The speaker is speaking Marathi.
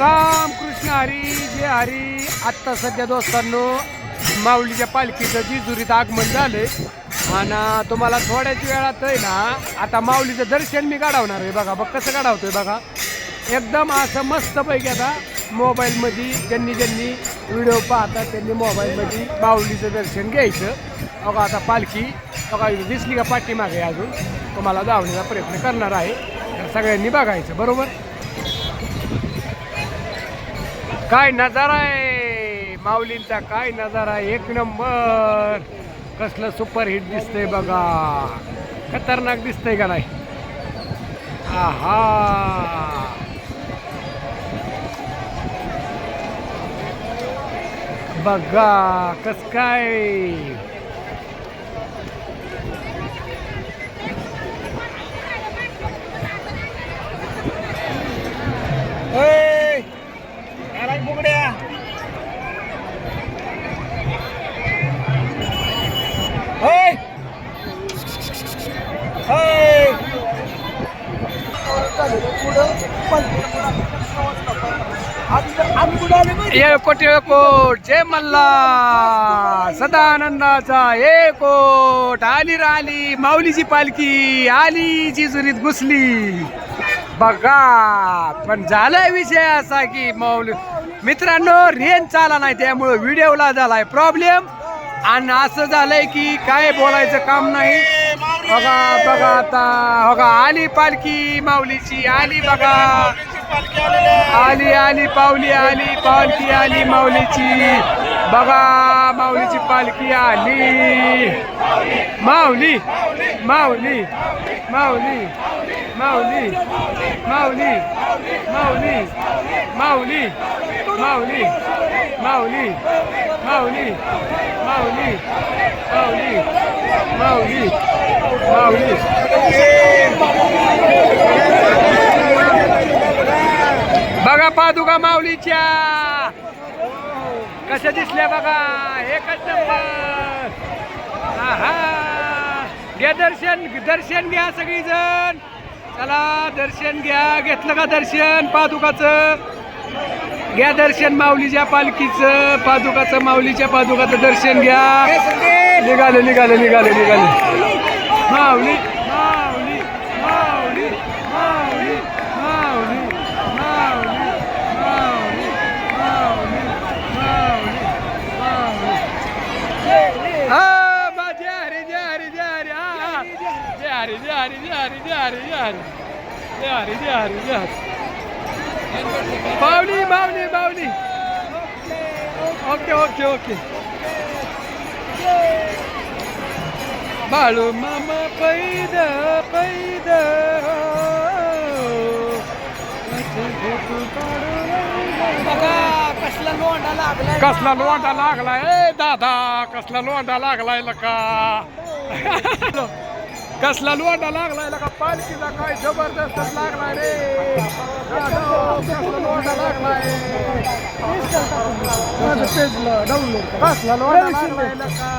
राम कृष्ण हरी जे हरी. आत्ता सध्या दोस्तांनो माऊलीच्या पालखीचं जिजुरीत आगमन झाले आणि तुम्हाला थोड्याच वेळात आहे ना आता माऊलीचं दर्शन मी काढवणार आहे बघा. बघ कसं काढावतोय बघा. एकदम असं मस्तपैकी आता मोबाईलमध्ये ज्यांनी ज्यांनी व्हिडिओ पाहतात त्यांनी मोबाईलमध्ये माऊलीचं दर्शन घ्यायचं. बघा आता पालखी बघा दिसली का पाठीमागे अजून? तुम्हाला धावण्याचा प्रयत्न करणार आहे. तर सगळ्यांनी बघायचं बरोबर? काय नजारा आहे? माऊलींचा काय नजारा आहे? एक नंबर. कसलं सुपर हिट दिसतंय बघा. खतरनाक दिसतंय का नाही? आहा. बघा कस काय? येळकोट एकोट जय मल्ला सदानंदाचा एकोट आली राली माऊलीची पालखी आली जिजुरीत घुसली. बघा पण झालाय विषय असा की माऊली मित्रांनो रेंज चाला नाही त्यामुळं व्हिडिओला झालाय प्रॉब्लेम आणि असं झालंय की काय बोलायचं काम नाही. बघा बघा आता बघा आली पालखी माऊलीची आली बघा आली आली पावली आली पालखी आली माऊलीची बघा माऊलीची पालखी आली माऊली माऊली माऊली माऊली माऊली माऊली माऊली माऊली माऊली माऊली माऊली माऊली माऊली माऊली बघा पादुका माऊलीच्या. कशा दिसल्या बघा. एकच नंबर आहा. घ्या दर्शन दर्शन घ्या सगळीजण. चला दर्शन घ्या. घेतलं का दर्शन पादुकाचं? घ्या दर्शन माऊलीच्या पालखीचं पादुकाचं माऊलीच्या पादुकाचं दर्शन घ्या. निघाले निघाले निघाले निघाले. Mauli, Mauli, Mauli, Mauli, Mauli, Mauli, Mauli, Mauli, Mauli, Mauli. Ah, ma diari, diari, diari, ah, ah. diari, diari, diari, diari, diari, diari, diari, diari. Mauli, Mauli, Mauli. Okay, okay, okay. Yeah. Balu मामा पैद पैद कसला लोंढा लागलाय कसला लोंडा लागलाय ए दादा कसला लोंडा लागलाय लका कसला लोंडा लागलाय लका पालखीला काय जबरदस्त लागलाय रे लोंडा लागलाय कसला लोंडा लागलाय लका